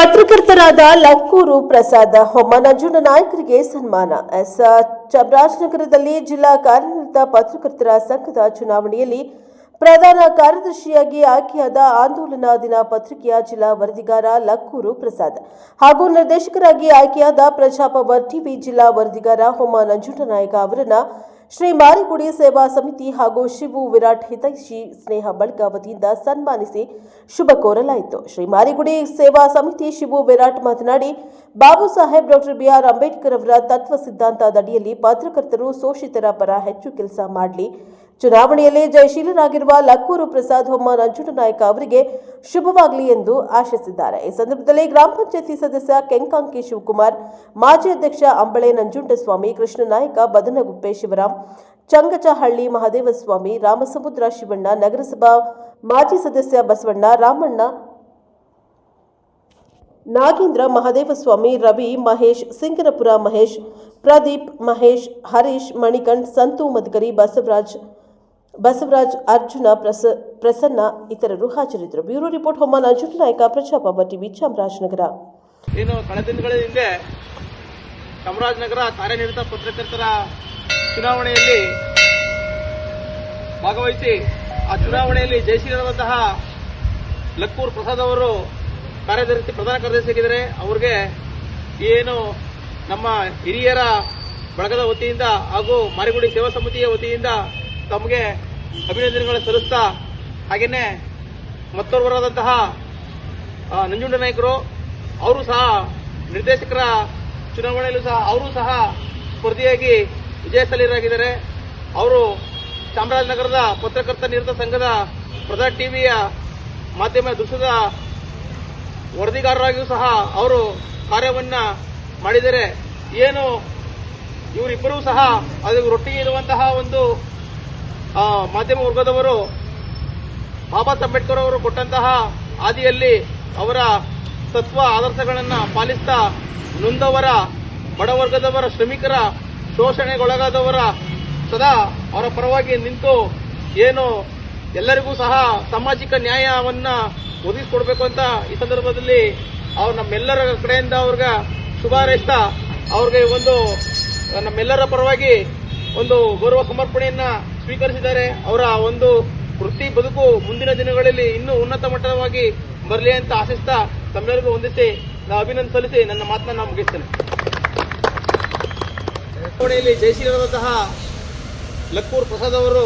ಪತ್ರಕರ್ತರಾದ ಲಕ್ಕೂರು ಪ್ರಸಾದ ಹೊಮ್ಮ ನಂಜುಂಡ ನಾಯಕರಿಗೆ ಸನ್ಮಾನ. ಎಸ್. ಚಾಮರಾಜನಗರದಲ್ಲಿ ಜಿಲ್ಲಾ ಕಾರ್ಯನಿರತ ಪತ್ರಕರ್ತರ ಸಂಘದ ಚುನಾವಣೆಯಲ್ಲಿ ಪ್ರಧಾನ ಕಾರ್ಯದರ್ಶಿಯಾಗಿ ಆಯ್ಕೆಯಾದ ಆಂದೋಲನ ದಿನ ಪತ್ರಿಕೆಯ ಜಿಲ್ಲಾ ವರದಿಗಾರ ಲಕ್ಕೂರು ಪ್ರಸಾದ್ ಹಾಗೂ ನಿರ್ದೇಶಕರಾಗಿ ಆಯ್ಕೆಯಾದ ಪ್ರಜಾಪವರ್ ಟಿವಿ ಜಿಲ್ಲಾ ವರದಿಗಾರ ಹೊಮ್ಮ ನಂಜುಂಡನಾಯಕ ಅವರನ್ನ ಶ್ರೀ ಮಾರಿಗುಡಿ ಸೇವಾ ಸಮಿತಿ ಹಾಗೂ ಶಿವು ವಿರಾಟ್ ಹಿತೈಷಿ ಸ್ನೇಹ ಬಳಗ ವತಿಯಿಂದ ಸನ್ಮಾನಿಸಿ ಶುಭ ಕೋರಲಾಯಿತು. ಶ್ರೀ ಮಾರಿಗುಡಿ ಸೇವಾ ಸಮಿತಿ ಶಿವು ವಿರಾಟ್ ಮಾತನಾಡಿ, Babu Saheb doctor B R Ambedkar ಅವರ ತತ್ವ ಸಿದ್ಧಾಂತದಡಿಯಲ್ಲಿ ಪತ್ರಕರ್ತರು ಶೋಷಿತರ ಪರ ಹೆಚ್ಚು ಕೆಲಸ ಮಾಡಲಿ ಚುನಾವಣೆಯಲ್ಲಿ ಜಯಶೀಲರಾಗಿರುವ ಲಕ್ಕೂರು ಪ್ರಸಾದ್ ಹೊಮ್ಮ ನಂಜುಂಡನಾಯಕ ಅವರಿಗೆ ಶುಭವಾಗಲಿ ಎಂದು ಆಶಿಸಿದ್ದಾರೆ. ಈ ಸಂದರ್ಭದಲ್ಲಿ ಗ್ರಾಮ ಪಂಚಾಯತಿ ಸದಸ್ಯ ಕೆಂಕಾಂಕಿ ಶಿವಕುಮಾರ್, ಮಾಜಿ ಅಧ್ಯಕ್ಷ ಅಂಬಳೆ ನಂಜುಂಡಸ್ವಾಮಿ ಕೃಷ್ಣನಾಯಕ ಬದನಗುಪ್ಪೆ ಶಿವರಾಮ್, ಚಂಗಚಹಳ್ಳಿ ಮಹದೇವಸ್ವಾಮಿ, ರಾಮಸಮುದ್ರ ಶಿವಣ್ಣ, ನಗರಸಭಾ ಮಾಜಿ ಸದಸ್ಯ ಬಸವಣ್ಣ, ರಾಮಣ್ಣ, ನಾಗೇಂದ್ರ ಮಹದೇವಸ್ವಾಮಿ, ರವಿ ಮಹೇಶ್, ಸಿಂಗನಪುರ ಮಹೇಶ್, ಪ್ರದೀಪ್ ಮಹೇಶ್, ಹರೀಶ್ ಮಣಿಕಂಠ್, ಸಂತು ಮದ್ಕರಿ ಬಸವರಾಜ್ ಬಸವರಾಜ್, ಅರ್ಜುನ, ಪ್ರಸ, ಪ್ರಸನ್ನ ಇತರರು ಹಾಜರಿದ್ದರು. ಬ್ಯೂರೋ ರಿಪೋರ್ಟ್ ಹೊಮ್ಮ ನಂಜುಂಡ ನಾಯಕ ಪ್ರಜಾಪ್ರಭ ಟಿವಿ, ಚಾಮರಾಜನಗರ. ಏನು ಕಳೆದ ದಿನಗಳ ಹಿಂದೆ ಚಾಮರಾಜನಗರ ಕಾರ್ಯನಿರತ ಪತ್ರಕರ್ತರ ಚುನಾವಣೆಯಲ್ಲಿ ಭಾಗವಹಿಸಿ ಆ ಚುನಾವಣೆಯಲ್ಲಿ ಜಯಶೀಲರಾದಂತಹ ಲಕ್ಕೂರ್ ಪ್ರಸಾದ್ ಅವರು ಕಾರ್ಯದರ್ಶಿ, ಪ್ರಧಾನ ಕಾರ್ಯದರ್ಶಿಯಾಗಿದ್ದಾರೆ ಅವ್ರಿಗೆ ಏನು ನಮ್ಮ ಹಿರಿಯರ ಬಳಗದ ವತಿಯಿಂದ ಹಾಗೂ ಮಾರಿಗುಡಿ ಸೇವಾ ಸಮಿತಿಯ ವತಿಯಿಂದ ತಮಗೆ ಅಭಿನಂದನೆಗಳನ್ನು ಸಲ್ಲಿಸ್ತಾ ಹಾಗೆಯೇ ಮತ್ತೊರ್ವರಾದಂತಹ ನಂಜುಂಡ ನಾಯಕರು, ಅವರು ಸಹ ನಿರ್ದೇಶಕರ ಚುನಾವಣೆಯಲ್ಲೂ ಸಹ ಅವರು ಸಹ ಸ್ಪರ್ಧಿಯಾಗಿ ವಿಜಯಶಾಲಿರಾಗಿದ್ದಾರೆ ಅವರು ಚಾಮರಾಜನಗರದ ಪತ್ರಕರ್ತ ನಿರತ ಸಂಘದ ಪ್ರಧಾನ ಟಿವಿಯ ಮಾಧ್ಯಮ ದೃಶ್ಯದ ವರದಿಗಾರರಾಗಿಯೂ ಸಹ ಅವರು ಕಾರ್ಯವನ್ನ ಮಾಡಿದರೆ ಏನು, ಇವರಿಬ್ಬರೂ ಸಹ ಅದಕ್ಕೆ ರೊಟ್ಟಿಗೆ ಇರುವಂತಹ ಒಂದು ಮಾಧ್ಯಮ ವರ್ಗದವರು ಬಾಬಾ ಅಂಬೇಡ್ಕರ್ ಅವರು ಕೊಟ್ಟಂತಹ ಹಾದಿಯಲ್ಲಿ ಅವರ ತತ್ವ ಆದರ್ಶಗಳನ್ನು ಪಾಲಿಸ್ತಾ ನೊಂದವರ ಬಡವರ್ಗದವರ ಶ್ರಮಿಕರ ಶೋಷಣೆಗೊಳಗಾದವರ ಸದಾ ಅವರ ಪರವಾಗಿ ನಿಂತು ಏನು ಎಲ್ಲರಿಗೂ ಸಹ ಸಾಮಾಜಿಕ ನ್ಯಾಯವನ್ನ ಒದಗಿಸಿಕೊಡ್ಬೇಕು ಅಂತ ಈ ಸಂದರ್ಭದಲ್ಲಿ ಅವ್ರು ನಮ್ಮೆಲ್ಲರ ಕಡೆಯಿಂದ ಅವ್ರಿಗೆ ಶುಭ ಹಾರೈಸ್ತಾ ಅವ್ರಿಗೆ ಒಂದು ನಮ್ಮೆಲ್ಲರ ಪರವಾಗಿ ಒಂದು ಗೌರವ ಸಮರ್ಪಣೆಯನ್ನ ಸ್ವೀಕರಿಸಿದ್ದಾರೆ. ಅವರ ಒಂದು ವೃತ್ತಿ ಬದುಕು ಮುಂದಿನ ದಿನಗಳಲ್ಲಿ ಇನ್ನೂ ಉನ್ನತ ಮಟ್ಟವಾಗಿ ಬರಲಿ ಅಂತ ಆಶಿಸ್ತಾ ತಮ್ಮೆಲ್ಲರಿಗೂ ಹೊಂದಿಸಿ ನಾವು ಅಭಿನಂದನೆ ಸಲ್ಲಿಸಿ ನನ್ನ ಮಾತನ್ನ ನಾನು ಮುಗಿಸ್ತೇನೆ. ಚುನಾವಣೆಯಲ್ಲಿ ಜಯಶೀಲರಾದಂತಹ ಲಕ್ಕೂರ್ ಪ್ರಸಾದ್ ಅವರು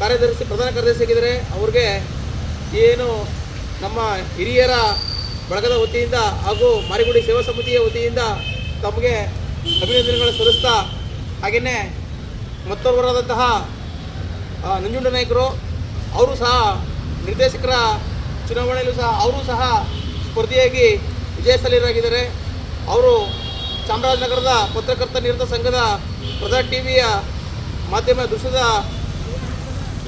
ಕಾರ್ಯದರ್ಶಿ ಪ್ರಧಾನ ಕಾರ್ಯದರ್ಶಿಯಾಗಿದ್ದಾರೆ ಅವ್ರಿಗೆ ಏನು ನಮ್ಮ ಹಿರಿಯರ ಬಳಗದ ವತಿಯಿಂದ ಹಾಗೂ ಮಾರಿಗುಡಿ ಸೇವಾ ಸಮಿತಿಯ ವತಿಯಿಂದ ತಮಗೆ ಅಭಿನಂದನೆಗಳನ್ನು ಸಲ್ಲಿಸ್ತಾ ಹಾಗೆಯೇ ಮತ್ತೋರ್ವರಾದಂತಹ ಆ, ನಂಜುಂಡ ನಾಯಕರು, ಅವರು ಸಹ ನಿರ್ದೇಶಕರ ಚುನಾವಣೆಯಲ್ಲೂ ಸಹ ಅವರು ಸಹ ಸ್ಪರ್ಧಿಯಾಗಿ ವಿಜಯಶಾಲಿರಾಗಿದ್ದಾರೆ ಅವರು ಚಾಮರಾಜನಗರದ ಪತ್ರಕರ್ತ ನಿರತ ಸಂಘದ ಪ್ರಧಾನ ಟಿವಿಯ ಮಾಧ್ಯಮ ದೃಶ್ಯದ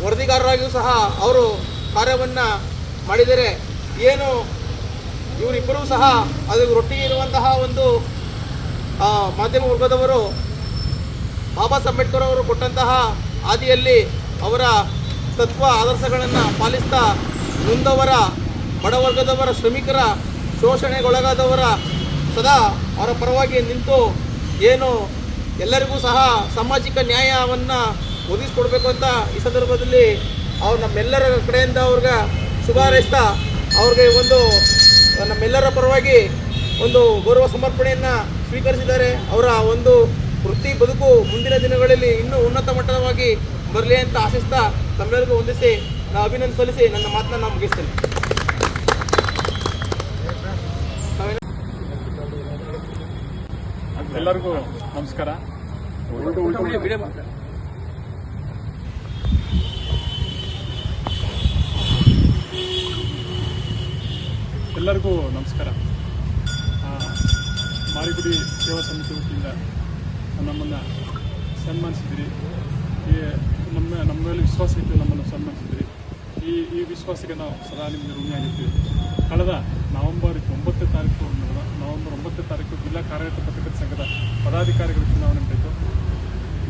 ವರದಿಗಾರರಾಗಿಯೂ ಸಹ ಅವರು ಕಾರ್ಯವನ್ನು ಮಾಡಿದ್ದಾರೆ. ಏನು ಇವರಿಬ್ಬರೂ ಸಹ ಅದು ರೊಟ್ಟಿಗೆ ಇರುವಂತಹ ಒಂದು ಮಾಧ್ಯಮ ವರ್ಗದವರು, ಬಾಬಾ ಅಂಬೇಡ್ಕರ್ ಅವರು ಕೊಟ್ಟಂತಹ ಹಾದಿಯಲ್ಲಿ ಅವರ ತತ್ವ ಆದರ್ಶಗಳನ್ನು ಪಾಲಿಸ್ತಾ ಮುಂದವರ ಬಡವರ್ಗದವರ ಶ್ರಮಿಕರ ಶೋಷಣೆಗೊಳಗಾದವರ ಸದಾ ಅವರ ಪರವಾಗಿ ನಿಂತು ಏನು ಎಲ್ಲರಿಗೂ ಸಹ ಸಾಮಾಜಿಕ ನ್ಯಾಯವನ್ನು ಒದಗಿಸ್ಕೊಡ್ಬೇಕು ಅಂತ ಈ ಸಂದರ್ಭದಲ್ಲಿ ಅವ್ರು ನಮ್ಮೆಲ್ಲರ ಕಡೆಯಿಂದ ಅವ್ರಿಗೆ ಶುಭ ಹಾರೈಸ್ತಾ ಅವ್ರಿಗೆ ಒಂದು, ನಮ್ಮೆಲ್ಲರ ಪರವಾಗಿ ಒಂದು ಗೌರವ ಸಮರ್ಪಣೆಯನ್ನು ಸ್ವೀಕರಿಸಿದ್ದಾರೆ. ಅವರ ಒಂದು ವೃತ್ತಿ ಬದುಕು ಮುಂದಿನ ದಿನಗಳಲ್ಲಿ ಇನ್ನೂ ಉನ್ನತ ಮಟ್ಟವಾಗಿ ಬರಲಿ ಅಂತ ಆಶಿಸ್ತಾ ತಮ್ಮೆಲ್ಲರಿಗೂ ಹೊಂದಿಸಿ ನಾವು ಅಭಿನಂದನೆ ಸಲ್ಲಿಸಿ ನನ್ನ ಮಾತನ್ನ ನಾನು ಮುಗಿಸ್ತೇನೆ. ಎಲ್ಲರಿಗೂ ನಮಸ್ಕಾರ. ಎಲ್ಲರಿಗೂ ನಮಸ್ಕಾರ. ಮಾರಿಗುಡಿ ಸೇವಾ ಸಮಿತಿ ವತಿಯಿಂದ ನಮ್ಮನ್ನು ಸನ್ಮಾನಿಸಿದಿರಿ. ಈ ನಮ್ಮ ನಮ್ಮ ಮೇಲೆ ವಿಶ್ವಾಸ ಇಟ್ಟು ನಮ್ಮನ್ನು ಸನ್ಮಾನಿಸಿದ್ರಿ. ಈ ಈ ವಿಶ್ವಾಸಕ್ಕೆ ನಾವು ಸದಾ ನಿಮಗೆ ಕಳೆದ ನವೆಂಬರ್ ಒಂಬತ್ತನೇ ತಾರೀಕು ನವೆಂಬರ್ ಒಂಬತ್ತನೇ ತಾರೀಕು ಜಿಲ್ಲಾ ಕಾರ್ಯರತ ಪತ್ರಕರ್ತ ಸಂಘದ ಪದಾಧಿಕಾರಿಗಳ ಚುನಾವಣೆ ನಡೆಯಿತು.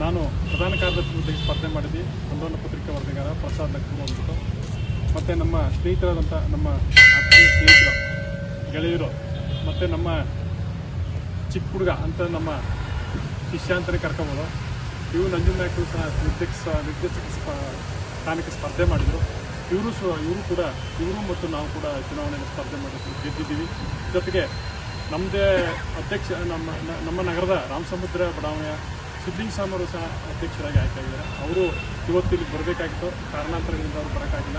ನಾನು ಪ್ರಧಾನ ಕಾರ್ಯದರ್ಶಿ ಹುದ್ದೆಗೆ ಸ್ಪರ್ಧೆ ಮಾಡಿದ್ವಿ. ಆಂದೋಲನ ಪತ್ರಿಕಾ ವರದಿಗಾರ ಪ್ರಸಾದ್ ಲಕ್ಷ್ಮಣ ಅಂದ್ಬಿಟ್ಟು ಮತ್ತು ನಮ್ಮ ಸ್ನೇಹಿತರಾದಂಥ ನಮ್ಮ ಸ್ನೇಹಿತರು, ಗೆಳೆಯರು, ಮತ್ತು ನಮ್ಮ ಚಿಕ್ಕ ಹುಡುಗ ಅಂತ ನಮ್ಮ ಶಿಷ್ಯ ಅಂತಲೇ ಕರ್ಕೊಬೋದು. ಇವು ನಂಜುನಾಯ್ಕರು ಸಹ ನಿರ್ದೇಶ ನಿರ್ದೇಶಕ ಸ್ಥಾನಕ್ಕೆ ಸ್ಪರ್ಧೆ ಮಾಡಿದರು. ಇವರು ಸಹ ಇವರು ಕೂಡ ಇವರು ಮತ್ತು ನಾವು ಕೂಡ ಚುನಾವಣೆಯಲ್ಲಿ ಸ್ಪರ್ಧೆ ಮಾಡಿದ್ರು ಗೆದ್ದಿದ್ದೀವಿ. ಜೊತೆಗೆ ನಮ್ಮದೇ ಅಧ್ಯಕ್ಷ ನಮ್ಮ ನಮ್ಮ ನಗರದ ರಾಮಸಮುದ್ರ ಬಡಾವಣೆಯ ಸಿದ್ಲಿಂಗ್ ಸಾಮರು ಸಹ ಅಧ್ಯಕ್ಷರಾಗಿ ಆಯ್ಕೆಯಾಗಿದ್ದಾರೆ. ಅವರು ಇವತ್ತು ಇಲ್ಲಿ ಬರಬೇಕಾಗಿತ್ತು. ಕಾರಣಾಂತರಗಳಿಂದ ಅವರು ಬರೋಕ್ಕಾಗಿಲ್ಲ.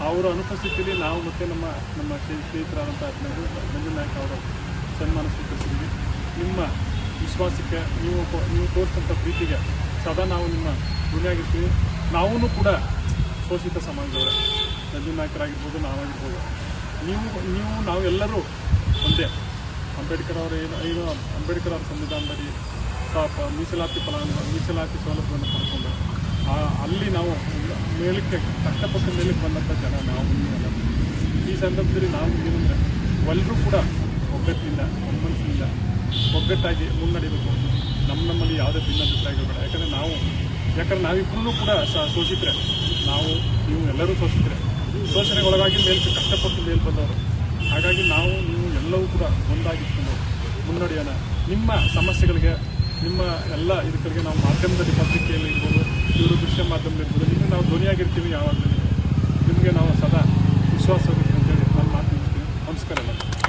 ಅವರ ಅನುಪಸ್ಥಿತಿಯಲ್ಲಿ ನಾವು ಮತ್ತು ನಮ್ಮ ನಮ್ಮ ಸ್ನೇಹಿ- ಸ್ನೇಹಿತರಾದಂಥ ಮಂಜುನಾಯಕ್ ಅವರು ಸನ್ಮಾನ ಸ್ವೀಕರಿಸಿದ್ದೀವಿ. ನಿಮ್ಮ ವಿಶ್ವಾಸಕ್ಕೆ ನೀವು ನೀವು ತೋರಿಸಿದಂಥ ಪ್ರೀತಿಗೆ ಸದಾ ನಾವು ನಿಮ್ಮ ಋಣಿಯಾಗಿರ್ತೀವಿ ನಾವೂ ಕೂಡ ಶೋಷಿತ ಸಮಾಜದವರೇ. ನಂಜು ನಾಯಕರಾಗಿರ್ಬೋದು ನಾವಾಗಿರ್ಬೋದು. ನೀವು ನೀವು, ನಾವೆಲ್ಲರೂ ಒಂದೇ. ಅಂಬೇಡ್ಕರ್ ಅವರ, ಏನು ಏನು ಅಂಬೇಡ್ಕರ್ ಅವರ ಸಂವಿಧಾನದಲ್ಲಿ ಸಾಪ ಮೀಸಲಾತಿ ಫಲವನ್ನು ಮೀಸಲಾತಿ ಸೌಲಭ್ಯವನ್ನು ಪಡ್ಕೊಂಡು ಅಲ್ಲಿ ನಾವು ಮೇಲಕ್ಕೆ ಕಷ್ಟಪಟ್ಟು ಮೇಲಕ್ಕೆ ಬಂದಂಥ ಜನ ನಾವು. ಈ ಸಂದರ್ಭದಲ್ಲಿ ನಾವು ಏನಂದರೆ ಎಲ್ಲರೂ ಕೂಡ ಒಗ್ಗಟ್ಟಿನಿಂದ, ಒಮ್ಮನಸ್ಸಿನಿಂದ ಒಗ್ಗಟ್ಟಾಗಿ ಮುನ್ನಡೆಯಬೇಕು ನಮ್ಮ ನಮ್ಮಲ್ಲಿ ಯಾವುದೇ ಭಿನ್ನಾಭಿಪ್ರಾಯಗಳು ಬೇಡ. ಯಾಕಂದರೆ ನಾವು ಯಾಕಂದ್ರೆ ನಾವಿಬ್ಬರೂ ಕೂಡ ಸ ಶೋಷಿತರೆ ನಾವು ನೀವು ಎಲ್ಲರೂ ಶೋಷಿತರೆ ಶೋಷಣೆಗೆ ಒಳಗಾಗಿ ಕಷ್ಟಪಟ್ಟು ಮೇಲ್ ಬಂದವರು ಹಾಗಾಗಿ ನಾವು ನೀವು ಎಲ್ಲವೂ ಕೂಡ ಒಂದಾಗಿಟ್ಕೊಂಡು ಮುನ್ನಡೆಯೋಣ. ನಿಮ್ಮ ಸಮಸ್ಯೆಗಳಿಗೆ, ನಿಮ್ಮ ಎಲ್ಲ ಇದಕ್ಕೆ ನಾವು ಮಾಧ್ಯಮದಲ್ಲಿ ಪತ್ರಿಕೆಯಲ್ಲಿ ಇರ್ಬೋದು, ಇವರು ದೃಶ್ಯ ಮಾಧ್ಯಮದಲ್ಲಿ ಇರ್ಬೋದು, ನಿಮಗೆ ನಾವು ಧ್ವನಿಯಾಗಿರ್ತೀವಿ ಯಾವಾಗಲೂ ನಿಮಗೆ. ನಾವು ಸದಾ ವಿಶ್ವಾಸವಾಗಿರ್ತೀವಿ ಅಂತೇಳಿ ನಾನು ಮಾತು ನಮಸ್ಕಾರ ಎಲ್ಲ